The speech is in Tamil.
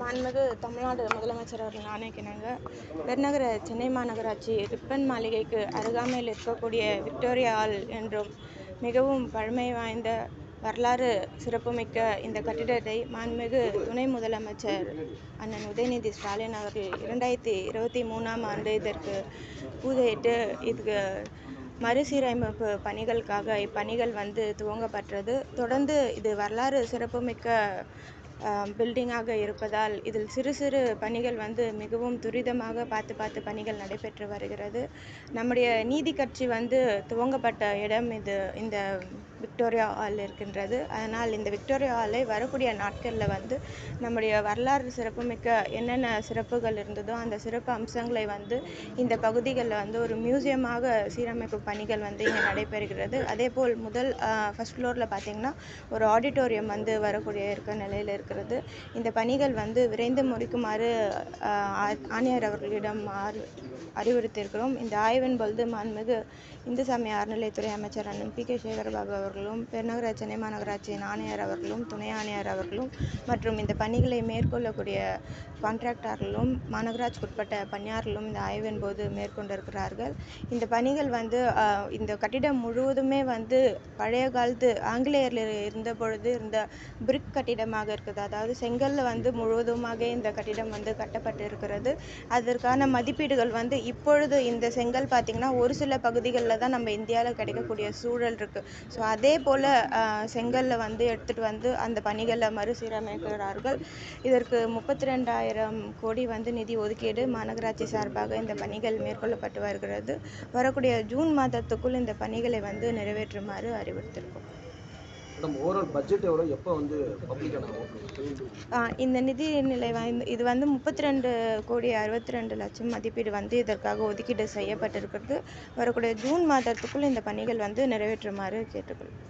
மாண்புமிகு தமிழ்நாடு முதலமைச்சர் அவர்கள் ஆணைக்கிணங்க. பெருநகர சென்னை மாநகராட்சி ரிப்பன் மாளிகைக்கு அருகாமையில் இருக்கக்கூடிய விக்டோரியா ஹால் என்றும் மிகவும் பழமை வாய்ந்த வரலாறு சிறப்புமிக்க இந்த கட்டிடத்தை மாண்புமிகு துணை முதலமைச்சர் அண்ணன் உதயநிதி ஸ்டாலின் அவர்கள் இரண்டாயிரத்தி இருபத்தி மூணாம் ஆண்டு இதற்கு பூஜையிட்டு இதுக்கு மறுசீரமைப்பு பணிகளுக்காக இப்பணிகள் வந்து துவங்கப்பட்டது. தொடர்ந்து இது வரலாறு சிறப்புமிக்க பில்டிங்காக இருப்பதால் இதில் சிறு சிறு பணிகள் வந்து மிகவும் துரிதமாக பார்த்து பார்த்து பணிகள் நடைபெற்று வருகிறது. நம்முடைய நீதி கட்சி வந்து துவங்கப்பட்ட இடம் இது. இந்த விக்டோரியா ஹால் இருக்கின்றது. அதனால் இந்த விக்டோரியா ஹாலை வரக்கூடிய நாட்களில் வந்து நம்முடைய வரலாறு சிறப்புமிக்க என்னென்ன சிறப்புகள் இருந்ததோ அந்த சிறப்பு அம்சங்களை வந்து இந்த பகுதிகளில் வந்து ஒரு மியூசியமாக சீரமைப்பு பணிகள் வந்து இங்கே நடைபெறுகிறது. அதேபோல் முதல் ஃபஸ்ட் ஃப்ளோரில் பார்த்திங்கன்னா ஒரு ஆடிட்டோரியம் வந்து வரக்கூடிய இருக்க நிலையில் இருக்கிறது. இந்த பணிகள் வந்து விரைந்து முடிக்குமாறு ஆணையர் அவர்களிடம் அறிவுறுத்தியிருக்கிறோம். இந்த ஆய்வின் பொழுது மாண்புமிகு இந்து சமய அறநிலையத்துறை அமைச்சர் அண்ணன் பி கே சேகரபாபு அவர்களும் பெருநகர சென்னை மாநகராட்சியின் ஆணையர் அவர்களும் துணை ஆணையர் அவர்களும் மற்றும் இந்த பணிகளை மேற்கொள்ளக்கூடிய கான்ட்ராக்டர்களும் மாநகராட்சிக்குட்பட்ட பணியாளர்களும் இந்த ஆய்வின் போது மேற்கொண்டிருக்கிறார்கள். இந்த பணிகள் வந்து இந்த கட்டிடம் முழுவதுமே வந்து பழைய காலத்து ஆங்கிலேயரில் இருந்த பொழுது இருந்த பிரிக் கட்டிடமாக இருக்குது. அதாவது செங்கல்ல வந்து முழுவதுமாக இந்த கட்டிடம் வந்து கட்டப்பட்டு இருக்கிறது அதற்கான மதிப்பீடுகள் வந்து இப்பொழுது இந்த செங்கல் பார்த்திங்கன்னா ஒரு சில பகுதிகளில் தான் நம்ம இந்தியாவில் கிடைக்கக்கூடிய சூழல் இருக்குது ஸோ அதே போல் செங்கல்ல வந்து எடுத்துகிட்டு வந்து அந்த பணிகளை மறுசீரமைக்கிறார்கள். இதற்கு முப்பத்தி ரெண்டாயிரம் கோடி வந்து நிதி ஒதுக்கீடு மாநகராட்சி சார்பாக இந்த பணிகள் மேற்கொள்ளப்பட்டு வருகிறது. வரக்கூடிய ஜூன் மாதத்துக்குள் இந்த பணிகளை வந்து நிறைவேற்றுமாறு அறிவுறுத்தியிருக்கோம் இந்த நிதி நிலை இது வந்து முப்பத்தி ரெண்டு கோடி அறுபத்தி ரெண்டு லட்சம் மதிப்பீடு வந்து இதற்காக ஒதுக்கீடு செய்யப்பட்டிருக்கிறது. வரக்கூடிய ஜூன் மாதத்துக்குள் இந்த பணிகள் வந்து நிறைவேற்றுமாறு கேட்டுக்கொள்கிறேன்